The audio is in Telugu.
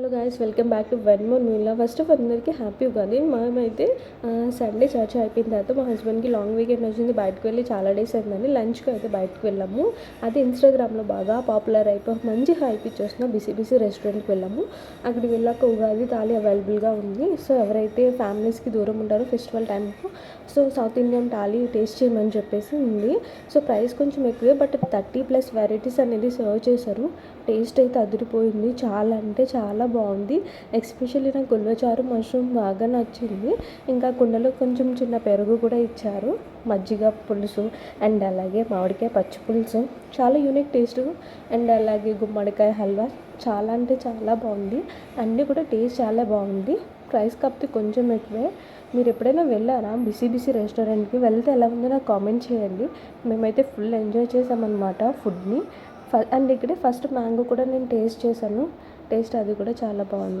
Hello guys welcome back to one more మీలా ఫస్ట్ ఆఫ్ అందరికీ హ్యాపీ ఉగాది. మేమైతే సండే చర్చ్ అయిపోయిన తర్వాత మా హస్బెండ్కి లాంగ్ వీకెండ్ వచ్చింది. బయటకు వెళ్ళి చాలా డేస్ అయిందని లంచ్కి అయితే బయటకు వెళ్ళాము. అది ఇన్స్టాగ్రామ్లో బాగా పాపులర్ అయిపోయి మంచి హైప్ ఇచ్చేస్తున్న బిసి బిసి రెస్టారెంట్కి వెళ్ళాము. అక్కడికి వెళ్ళాక ఉగాది థాలీ అవైలబుల్గా ఉంది. సో ఎవరైతే ఫ్యామిలీస్కి దూరం ఉంటారో ఫెస్టివల్ టైంకు so south Indian thali taste చేయమని చెప్పేసి ఉంది. సో ప్రైస్ కొంచెం ఎక్కువే బట్ థర్టీ ప్లస్ వెరైటీస్ అనేది సర్వ్ చేశారు. టేస్ట్ అయితే అదిరిపోయింది. చాలా అంటే చాలా బాగుంది. ఎస్పెషల్లీ నాకు గుల్వచారు మష్రూమ్ బాగా నచ్చింది. ఇంకా కుండలో కొంచెం చిన్న పెరుగు కూడా ఇచ్చారు. మజ్జిగ పులుసు అండ్ అలాగే మామిడికాయ పచ్చి పులుసు. చాలా యూనిక్ టేస్ట్ అండ్ అలాగే గుమ్మడికాయ హల్వా. చాలా అంటే చాలా బాగుంది. అన్నీ కూడా టేస్ట్ చాలా బాగుంది. ప్రైస్ కప్తి కొంచెం ఎక్కువే. మీరు ఎప్పుడైనా వెళ్ళారా? బిసి బిసి రెస్టారెంట్కి వెళ్తే ఎలా ఉందో నాకు కామెంట్ చేయండి. మేమైతే ఫుల్ ఎంజాయ్ చేసామన్నమాట ఫుడ్ని అండ్ ఇక్కడే ఫస్ట్ మ్యాంగో కూడా నేను టేస్ట్ చేశాను. టేస్ట్ అది కూడా చాలా బాగుంది.